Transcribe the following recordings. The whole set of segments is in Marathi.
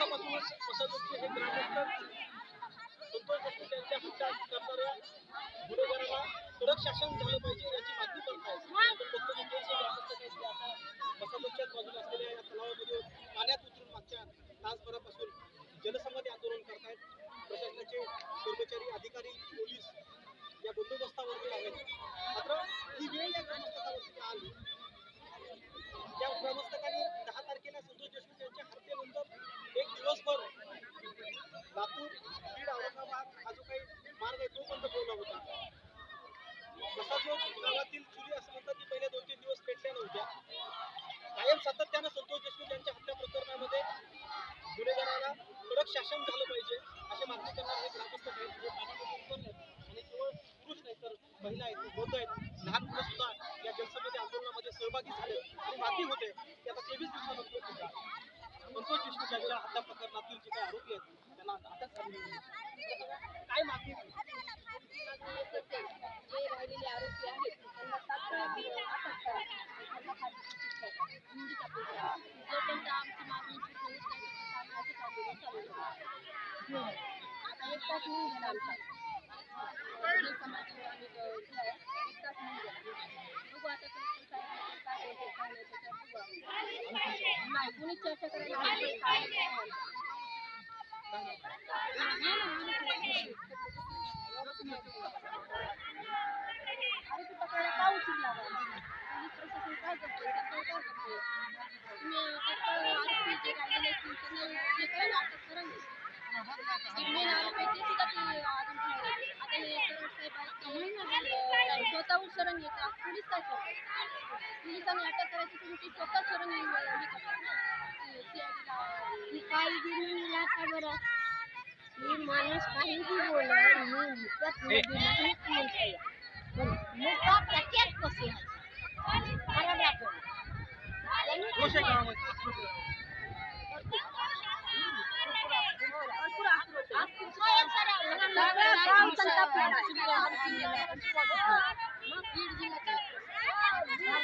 लाखापासून फसवणुकीचे हे ग्रामस्थ संतोष त्यांच्या हत्या करणाऱ्या गुन्हेगारांना कडक शासन झालं पाहिजे त्यांना माझे सहभागी झाले बाकी होते ते आता तो तेवीस दिवसानंतर सुद्धा संतोष देशमुख यांच्या हत्या प्रकरणातील जे काही आरोपी आहेत त्यांना अटक झाली काय मागणी जे राहिलेले आरोपी आहेत त्यांना तात्काळ अटक करा त्यांना जोपर्यंत आमची मागणी पूर्ण होत नाही तोपर्यंत आम्ही असंच आंदोलन चालू ठेवणार आता एक तास होऊन गेला आमचा समाज Kita tahu sering kita. Ya, तुझी संग लटक करायची तुमची स्वतः सोडून येईल मी काही दिली का बरं मी माणूस काहीही बोलत मी विकत नाही म्हणते मुका प्रत्येक कसे खराब राहतो संताप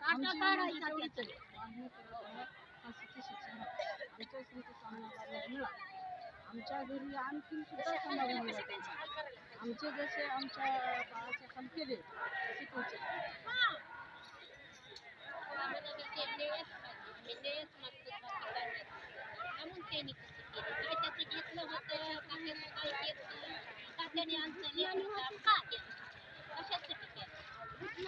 आमच्या घरी आणखी सुद्धा समाधान आमचे जसे आमच्या बाळाचे काम केले तसे तुमचे काय त्याचं घेतलं होतं काही काय घेतलं का त्याने आमचं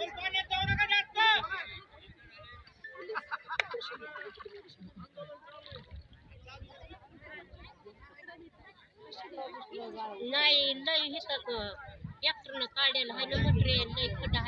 नाही लय ट्रॅक्टर न काढेल हाय ना ट्रेन लय खड्डा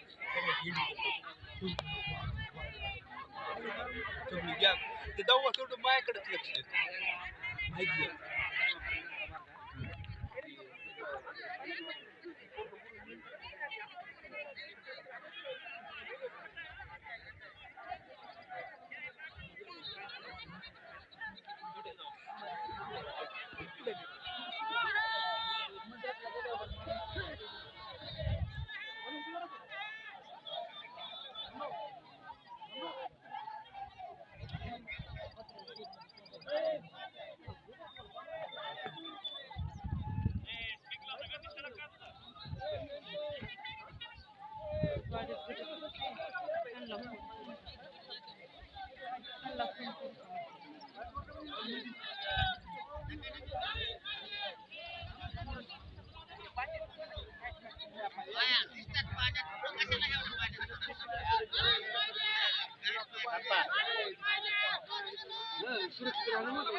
ते जाऊ असं माझ्याकडेच लक्ष आहे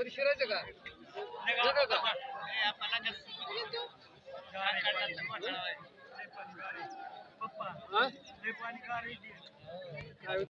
घरी शिरायचं का नका का पप्पा